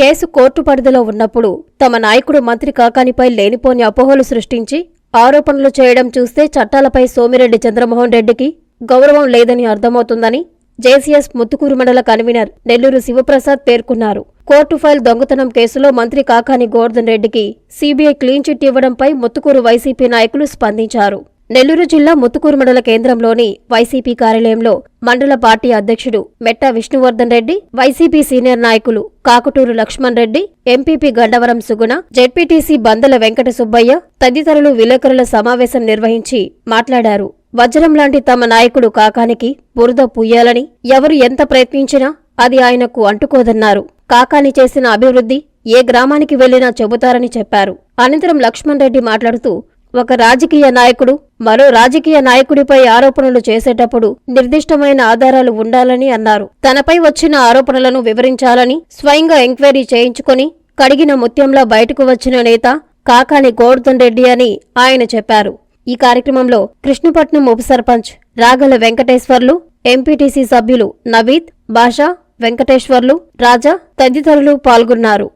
Case court పరిధిలో ఉన్నప్పుడు తమ నాయకుడు మంత్రి కాకానిపై లేనిపోని అపోహలు సృష్టించి ఆరోపణలు చేయడం చూస్తే చట్టాలపై సోమిరెడ్డి చంద్రమోహన్ రెడ్డికి గౌరవం లేదని అర్థమవుతుందని జేసీఎస్ ముత్తుకూరు మండల కన్వీనర్ నెల్లూరు శివప్రసాద్ పేర్కొన్నారు. కోర్టు ఫైల్ దొంగతనం కేసులో మంత్రి కాకాని గోవర్ధన్ రెడ్డికి సీబీఐ క్లీన్ చిట్ ఇవ్వడంపై ముత్తుకూరు వైసీపీ నాయకులు స్పందించారు. నెల్లూరు జిల్లా ముత్తుకూరు మండల కేంద్రంలోని వైసీపీ కార్యాలయంలో మండల పార్టీ అధ్యక్షుడు మెట్ట విష్ణువర్ధన్ రెడ్డి వైసీపీ సీనియర్ నాయకులు కాకుటూరు లక్ష్మణ్ రెడ్డి ఎంపీపీ గండవరం సుగుణ జెడ్పీటీసీ బందల వెంకట సుబ్బయ్య తదితరులు విలేకరుల సమావేశం నిర్వహించి మాట్లాడారు. వజ్రం లాంటి తమ నాయకుడు కాకానికి బురద పుయ్యాలని ఎవరు ఎంత ప్రయత్నించినా అది ఆయనకు అంటుకోదన్నారు. కాకాని చేసిన అభివృద్ధి ఏ గ్రామానికి వెళ్ళినా చెబుతారని చెప్పారు. అనంతరం లక్ష్మణ్ రెడ్డి మాట్లాడుతూ ఒక రాజకీయ నాయకుడు మరో రాజకీయ నాయకుడిపై ఆరోపణలు చేసేటప్పుడు నిర్దిష్టమైన ఆధారాలు ఉండాలని అన్నారు. తనపై వచ్చిన ఆరోపణలను వివరించాలని స్వయంగా ఎంక్వైరీ చేయించుకొని కడిగిన ముత్యంలా బయటకు వచ్చిన నేత కాకాని గోవర్ధన్ రెడ్డి అని ఆయన చెప్పారు. ఈ కార్యక్రమంలో కృష్ణపట్నం ఉప సర్పంచ్ రాగల వెంకటేశ్వర్లు ఎంపీటీసీ సభ్యులు నవీద్ బాషా వెంకటేశ్వర్లు రాజా తదితరులు పాల్గొన్నారు.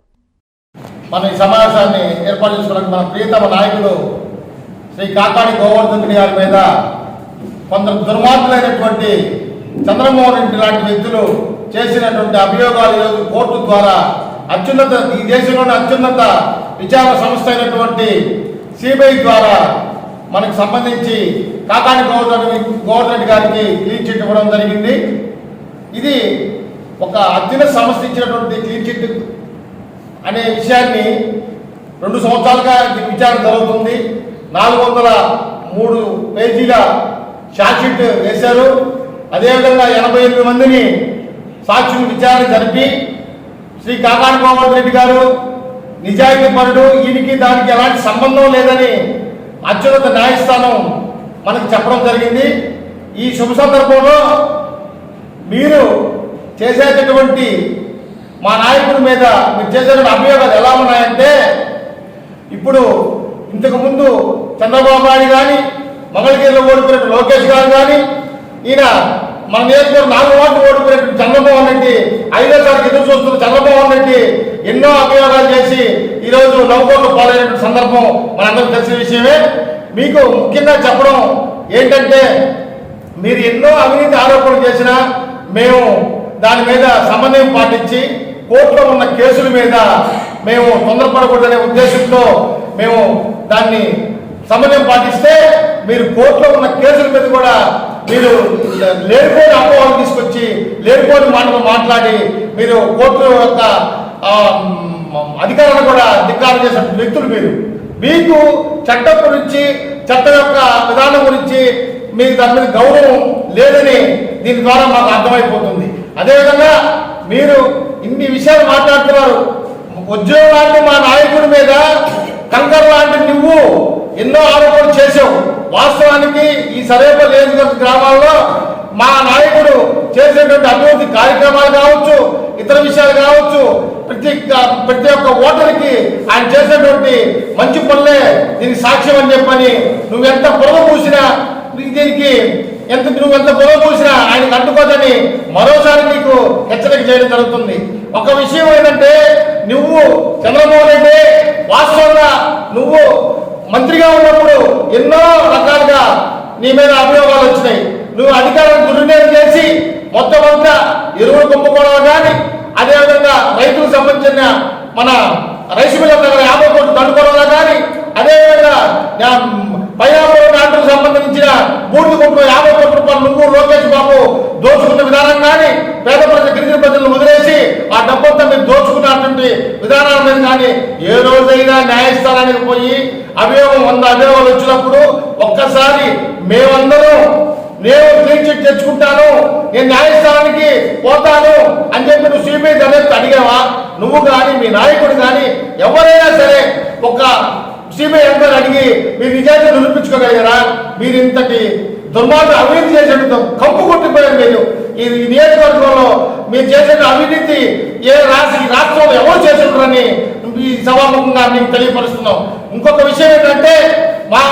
మన ఈ సమావేశాన్ని ఏర్పాటు చేసుకోవడానికి మన ప్రియతమ నాయకుడు శ్రీ కాకాడి గోవర్ధన్ గారి మీద కొందరు దుర్మార్గులైనటువంటి చంద్రమోహన్ రెడ్డి లాంటి వ్యక్తులు చేసినటువంటి అభియోగాలు ఈరోజు కోర్టు ద్వారా అత్యున్నత ఈ దేశంలోని అత్యున్నత విచారణ సంస్థ అయినటువంటి సిబిఐ ద్వారా మనకు సంబంధించి కాకాని గోవర్ధన్ గోవర్ధన్ గారికి క్లీన్ చిట్ ఇవ్వడం జరిగింది. ఇది ఒక అత్యున్నత సంస్థ ఇచ్చినటువంటి క్లీన్ చిట్ అనే విషయాన్ని రెండు సంవత్సరాలుగా విచారణ జరుగుతుంది. నాలుగు వందల మూడు పేజీల షార్ట్షీట్ వేశారు. అదేవిధంగా ఎనభై ఎనిమిది మందిని సాక్షులు విచారణ జరిపి శ్రీ కాకాని గోవర్ధన్ రెడ్డి గారు నిజాయితీ పరుడు ఈయనకి దానికి ఎలాంటి సంబంధం లేదని అత్యున్నత న్యాయస్థానం మనకు చెప్పడం జరిగింది. ఈ శుభ సందర్భంలో మీరు చేసేటటువంటి మా నాయకుడి మీద మీరు చేసేటువంటి అభియోగాలు ఎలా ఉన్నాయంటే ఇప్పుడు ఇంతకుముందు చంద్రబాబు నాయుడు కానీ మంగళగిరిలో ఓడిపోయినట్టు లోకేష్ గారు కానీ ఈయన మన నియోజకవర్గం నాలుగు ఓట్లు ఓడిపోయినట్టు చంద్రబాబు రెడ్డి ఐదోసారి ఎదురు చూస్తున్న చంద్రబాబు రెడ్డి ఎన్నో అభియోగాలు చేసి ఈరోజు నవ్వుకోట్లు పాలైనటువంటి సందర్భం మనందరం తెలిసిన విషయమే. మీకు ముఖ్యంగా చెప్పడం ఏంటంటే మీరు ఎన్నో అవినీతి ఆరోపణలు చేసినా మేము దాని మీద సమన్వయం పాటించి కోర్టులో ఉన్న కేసుల మీద మేము తొందరపడకూడదనే ఉద్దేశంతో మేము దాన్ని సమన్వయం పాటిస్తే మీరు కోర్టులో ఉన్న కేసుల మీద కూడా మీరు లేనిపోని అపోహలు తీసుకొచ్చి లేనిపోని మాటలు మాట్లాడి మీరు కోర్టు యొక్క అధికారాన్ని కూడా ధిక్కారం చేసిన వ్యక్తులు మీరు. మీకు చట్టం గురించి చట్టం యొక్క విధానం గురించి మీకు దాని మీద గౌరవం లేదని దీని ద్వారా మాకు అర్థమైపోతుంది. అదేవిధంగా మీరు ఇన్ని విషయాలు మాట్లాడుతున్నారు. ఉద్యోగాన్ని మా నాయకుడి మీద కంకర్ లాంటి నువ్వు ఎన్నో ఆరోపణలు చేసావు వాస్తవానికి ఈ సరేప నియోజకవర్గ గ్రామాల్లో మా నాయకుడు చేసేటువంటి అభివృద్ధి కార్యక్రమాలు కావచ్చు ఇతర విషయాలు కావచ్చు ప్రతి ప్రతి ఒక్క ఓటర్కి ఆయన చేసేటువంటి మంచి పనులే దీనికి సాక్ష్యం అని చెప్పని నువ్వెంత పొరవ పూసినా దీనికి ఎంత నువ్వు ఎంత పొరవ పూసినా ఆయనకు అడ్డుకోదని మరోసారి నీకు హెచ్చరిక చేయడం జరుగుతుంది. ఒక విషయం ఏంటంటే నువ్వు చంద్రబాబు రెడ్డి వాస్తవంగా నువ్వు మంత్రిగా ఉన్నప్పుడు ఎన్నో రకాలుగా నీ మీద అభియోగాలు వచ్చినాయి. నువ్వు అధికారం దుర్వినియోగం చేసి మొత్తం అంతా ఎరువులు కుంభకోణం కానీ అదేవిధంగా రైతులకు సంబంధించిన మన రైస్ మిల్ల దగ్గర యాభై కోట్లు దండుకోవడంలో కానీ అదేవిధంగా పైనాపురం నాటుకు సంబంధించిన బూడిద కుంటు యాభై కోట్ల రూపాయలు నువ్వు లోకేష్ బాబు దోచుకున్న విధానం కానీ పేద ప్రజల గిరిజన ప్రజలను వదిలేసి ఆ డబ్బంతా మీరు దోచుకున్నటువంటి విధానాల మీద కానీ ఏ రోజైనా న్యాయస్థానానికి పోయి అభియోగం వంద అభియోగాలు వచ్చినప్పుడు ఒక్కసారి మేమందరం నేను క్లీన్ చిట్ తెచ్చుకుంటాను నేను న్యాయస్థానానికి పోతాను అని చెప్పి నువ్వు సిబిఐ దర్యాప్తు అడిగావా? నువ్వు కానీ మీ నాయకుడు కానీ ఎవరైనా సరే ఒక సిబిఐ అందరు అడిగి మీరు నిజాన్ని నిరూపించుకోగలిగారా? మీరు ఇంతటి దుర్మార్గ అభివృద్ధి చేసేటప్పుడు కంపు కొట్టిపోయారు మీరు. ఈ నియోజకవర్గంలో మీరు చేసిన అవినీతి ఏ రాష్ట్ర ఈ రాష్ట్రంలో ఎవరు చేసిండ్రని ఈ సభాముఖంగా మీకు తెలియపరుస్తున్నాం. ఇంకొక విషయం ఏంటంటే మా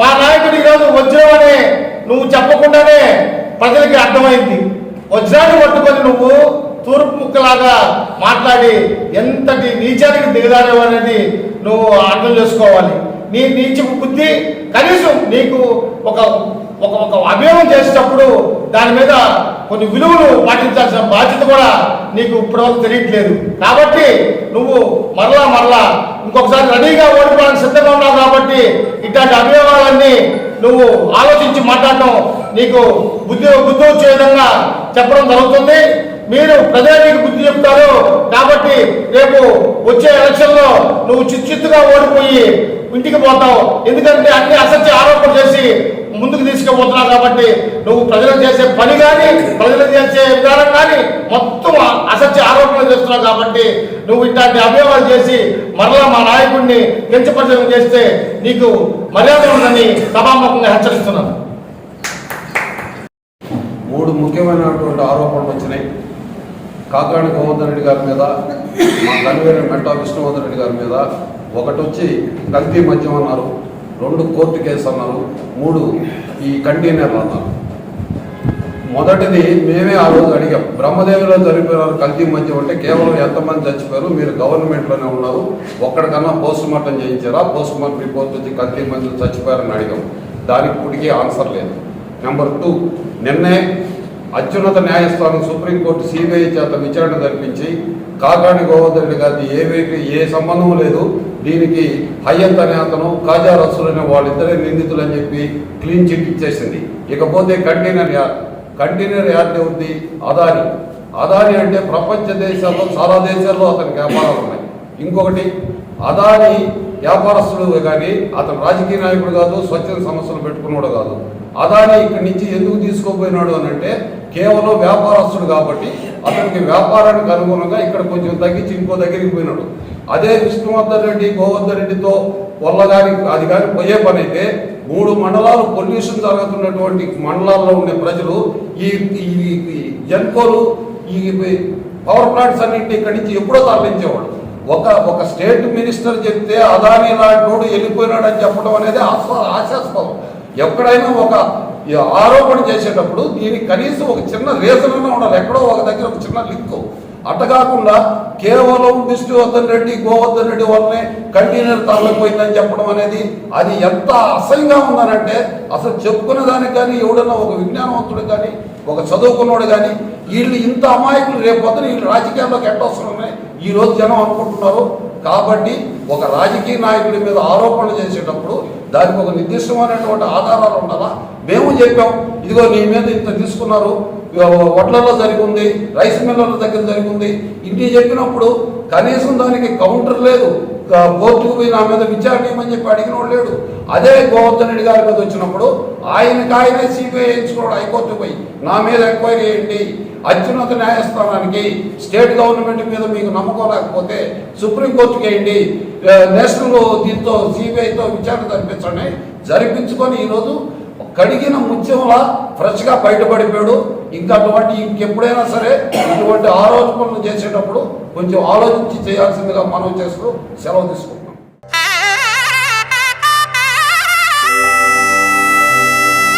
మా నాయకుడు ఈరోజు వజ్రం అనే నువ్వు చెప్పకుండానే ప్రజలకి అర్థమైంది. వజ్రాన్ని పట్టుకొని నువ్వు తూర్పు ముక్కలాగా మాట్లాడి ఎంతటి నీచానికి దిగదారేవు అనేది నువ్వు అర్థం చేసుకోవాలి. నీ నీచి బుద్ధి కనీసం నీకు ఒక ఒక ఒక అభియోగం చేసేటప్పుడు దాని మీద కొన్ని విలువలు పాటించాల్సిన బాధ్యత కూడా నీకు ఇప్పటివరకు తెలియట్లేదు. కాబట్టి నువ్వు మరలా మరలా ఇంకొకసారి రెడీగా ఓడిపోవడానికి సిద్ధంగా ఉన్నావు కాబట్టి ఇట్లాంటి అభియోగాలన్నీ నువ్వు ఆలోచించి మాట్లాడటం నీకు బుద్ధి బుద్ధి వచ్చే విధంగా చెప్పడం జరుగుతుంది. మీరు ప్రజలు మీకు బుద్ధి చెప్తారు. కాబట్టి రేపు వచ్చే ఎలక్షన్లో నువ్వు చిచ్చుగా ఓడిపోయి ఇంటికి పోతావు. ఎందుకంటే అన్ని అసత్య ఆరోపణలు చేసి ముందుకు తీసుకుపోతున్నావు కాబట్టి నువ్వు ప్రజలు చేసే పని కానీ ప్రజలు చేసే విధానం కానీ మొత్తం అసత్య ఆరోపణలు చేస్తున్నావు కాబట్టి నువ్వు ఇట్లాంటి అభియోగాలు చేసి మరలా మా నాయకుడిని కించపరిచయం చేస్తే నీకు మర్యాద ఉందని సభాముఖంగా హెచ్చరిస్తున్నాను. మూడు ముఖ్యమైనటువంటి ఆరోపణలు వచ్చినాయి. కాకాణి గోవర్ధన్ రెడ్డి గారి మీద మా కన్వీనర్ మెట్టా విష్ణువర్ధన్ రెడ్డి గారి మీద ఒకటి వచ్చి కల్తీ మద్యం అన్నారు. రెండు కోర్టు కేసు అన్నారు మూడు ఈ కంటైనర్లు అన్నారు మొదటిది మేమే ఆ రోజు అడిగాం బ్రహ్మదేవిలో జరిపినారు కల్తీ మధ్య ఉంటే కేవలం ఎంతమంది చచ్చిపోయారు? మీరు గవర్నమెంట్లోనే ఉన్నారు. ఒక్కడికన్నా పోస్ట్ మార్టం చేయించారా? పోస్ట్ మార్టం రిపోర్ట్ వచ్చి కల్తీ మధ్యలో చచ్చిపోయారని అడిగాం. దానికి ఇప్పటికీ ఆన్సర్ లేదు. నెంబర్ టూ నిన్నే అత్యున్నత న్యాయస్థానం సుప్రీంకోర్టు సిబిఐ చేత విచారణ జరిపించి కాకాణి గోవర్ధన్ గారి గారిది ఏ ఏ సంబంధం లేదు. దీనికి హయ్యంత్ అనే అతను కాజా రసూల్ అనే వాళ్ళిద్దరే నిందితులు అని చెప్పి క్లీన్ చిట్ ఇచ్చేసింది. ఇకపోతే కంటైనర్ యార్డ్ కంటైనర్ యార్డ్ ఉంది అదాని. అదాని అంటే ప్రపంచ దేశాల్లో చాలా దేశాల్లో అతనికి వ్యాపారాలు ఉన్నాయి. ఇంకొకటి అదాని వ్యాపారస్తుడు కానీ అతను రాజకీయ నాయకుడు కాదు స్వచ్ఛంద సమస్యలు పెట్టుకున్నాడు కాదు. అదాని ఇక్కడి నుంచి ఎందుకు తీసుకోపోయినాడు అని అంటే కేవలం వ్యాపారస్తుడు కాబట్టి అతనికి వ్యాపారానికి అనుగుణంగా ఇక్కడ కొంచెం తగ్గించి ఇంకో దగ్గరికి పోయినాడు. అదే విష్ణువర్ధన్ రెడ్డి గోవర్ధన్ రెడ్డితో వల్ల కానీ అది కానీ పోయే పని అయితే మూడు మండలాలు పొల్యూషన్ జరుగుతున్నటువంటి మండలాల్లో ఉండే ప్రజలు ఈ ఈ జన్కోలు ఈ పవర్ ప్లాంట్స్ అన్నింటినీ ఇక్కడి నుంచి ఎప్పుడో తరలించేవాడు. ఒక ఒక స్టేట్ మినిస్టర్ చెప్తే అదాని లాంటి వాడు వెళ్ళిపోయినాడు అని చెప్పడం అనేది ఆశాస్పదం. ఎక్కడైనా ఒక ఆరోపణ చేసేటప్పుడు దీనికి కనీసం ఒక చిన్న రీజన్ ఉండాలి. ఎక్కడో ఒక దగ్గర ఒక చిన్న లింక్. అట్ట కాకుండా కేవలం విష్ణువర్ధన్ రెడ్డి గోవర్ధన్ రెడ్డి వల్లనే కంటైనర్ తరలిపోయిందని చెప్పడం అనేది అది ఎంత అసహ్యంగా ఉందనంటే అసలు చెప్పుకునే దానికి కానీ ఎవడన్నా ఒక విజ్ఞానవంతుడు కానీ ఒక చదువుకున్నోడు కానీ వీళ్ళు ఇంత అమాయకులు రేపు పొద్దున వీళ్ళు రాజకీయాల్లోకి ఎట్టొస్తున్నాయి ఈ రోజు జనం అనుకుంటున్నారు కాబట్టి ఒక రాజకీయ నాయకుడి మీద ఆరోపణలు చేసేటప్పుడు దానికి ఒక నిర్దిష్టమైనటువంటి ఆధారాలు ఉండాలా? మేము చెప్పాం ఇదిగో నీ మీద ఇంత తీసుకున్నారు వడ్లలో జరిగింది రైస్ మిల్లర్ల దగ్గర జరిగింది ఇంటి చెప్పినప్పుడు కనీసం దానికి కౌంటర్ లేదు. కోర్టుకు పోయి నా మీద విచారణ ఇవ్వమని చెప్పి అడిగినోడు లేడు. అదే గోవర్ధన్ రెడ్డి గారి మీద వచ్చినప్పుడు ఆయనకి ఆయనే సిబిఐ వేయించుకున్నాడు హైకోర్టు పోయి. నా మీద ఎంక్వైరీ చేయండి అత్యున్నత న్యాయస్థానానికి స్టేట్ గవర్నమెంట్ మీద మీకు నమ్మకం లేకపోతే సుప్రీంకోర్టుకి వేయండి నేషనల్ దీంతో సిబిఐతో విచారణ జరిపించండి. జరిపించుకొని ఈరోజు కడిగిన ముత్యంలా ఫ్రెష్గా బయటపడిపోయాడు. ఇంకా అటువంటి ఇంకెప్పుడైనా సరే ఇటువంటి ఆలోచనలు చేసేటప్పుడు కొంచెం ఆలోచించి చేయాల్సిందిగా మనం చేస్తూ సెలవు తీసుకుంటాం